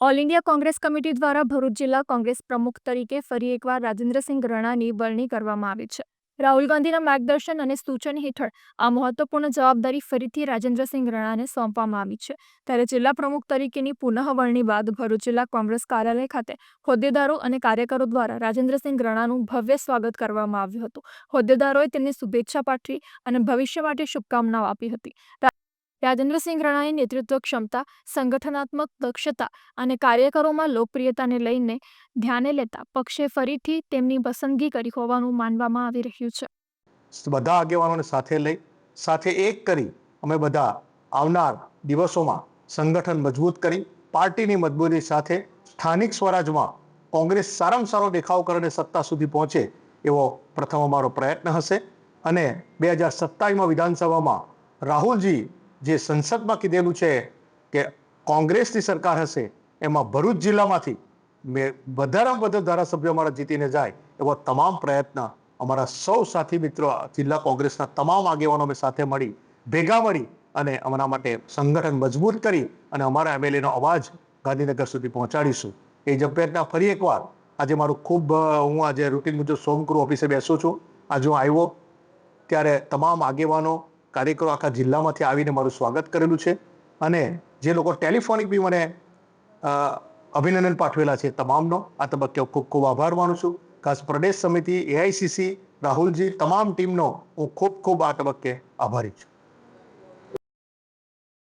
All India Congress committee દ્વારા ભરૂચ જિલ્લા કોંગ્રેસ પ્રમુખ તરીકે ફરી એકવાર રાજેન્દ્રસિંહ રણાની વરણી કરવામાં આવી છે. રાહુલ ગાંધીના માર્ગદર્શન અને સૂચન હેઠળ આ મહત્વપૂર્ણ જવાબદારી ફરીથી રાજેન્દ્રસિંહ રણાને સોંપવામાં આવી છે. ત્યારે જિલ્લા પ્રમુખ તરીકેની પુનઃવરણી બાદ ભરૂચ જિલ્લા કોંગ્રેસ કાર્યાલય ખાતે હોદ્દેદારો અને કાર્યકરો દ્વારા રાજેન્દ્રસિંહ રણાનું ભવ્ય સ્વાગત કરવામાં આવ્યું હતું. હોદ્દેદારોએ તેમને શુભેચ્છા પાઠવી અને ભવિષ્ય માટે શુભકામનાઓ આપી હતી. રાજેન્દ્રસિંહ રણાએ નેતૃત્વ ક્ષમતા સંગઠનાત્મક દક્ષતા અને કાર્યકરોમાં લોકપ્રિયતાને લઈને ધ્યાને લેતા પક્ષે ફરીથી તેમની પસંદગી કરી હોવાનું માનવામાં આવી રહ્યું છે. બધા આગેવાનોને સાથે લઈ, સાથે એક કરી અમે બધા આવનાર દિવસોમાં સંગઠન મજબૂત કરી, પાર્ટીની મજબૂતી સાથે સ્થાનિક સ્વરાજમાં કોંગ્રેસ સારામાં સારો દેખાવ કરીને સત્તા સુધી પહોંચે એવો પ્રથમ અમારો પ્રયત્ન હશે. અને બે હજાર સત્તાવીસમાં વિધાનસભામાં રાહુલજી જે સંસદમાં કીધેલું છે કે કોંગ્રેસની સરકાર હશે, એમાં ભરૂચ જિલ્લામાંથી મેં વધારેમાં વધુ ધારાસભ્યો અમારા જીતીને જાય એવો તમામ પ્રયત્ન અમારા સૌ સાથી મિત્રો, જિલ્લા કોંગ્રેસના તમામ આગેવાનો અમે સાથે મળી, ભેગા મળી અને અમારા માટે સંગઠન મજબૂત કરી અને અમારા એમએલએનો અવાજ ગાંધીનગર સુધી પહોંચાડીશું. એ જપ્યતના ફરી એકવાર આજે મારું ખૂબ, હું આજે રૂટીન મુજબ સોમગુરુ ઓફિસે બેસું છું. આજે હું આવ્યો ત્યારે તમામ આગેવાનો કાર્યકરો આખા જિલ્લામાંથી આવીને મારું સ્વાગત કરેલું છે અને જે લોકો ટેલિફોનિક બી મને અભિનંદન પાઠવેલા છે તમામનો, આ તબક્કે ખૂબ ખૂબ આભાર માનું છું. ખાસ પ્રદેશ સમિતિ એઆઈસીસી રાહુલજી, તમામ ટીમનો હું ખૂબ ખૂબ આ તબક્કે આભારી છું.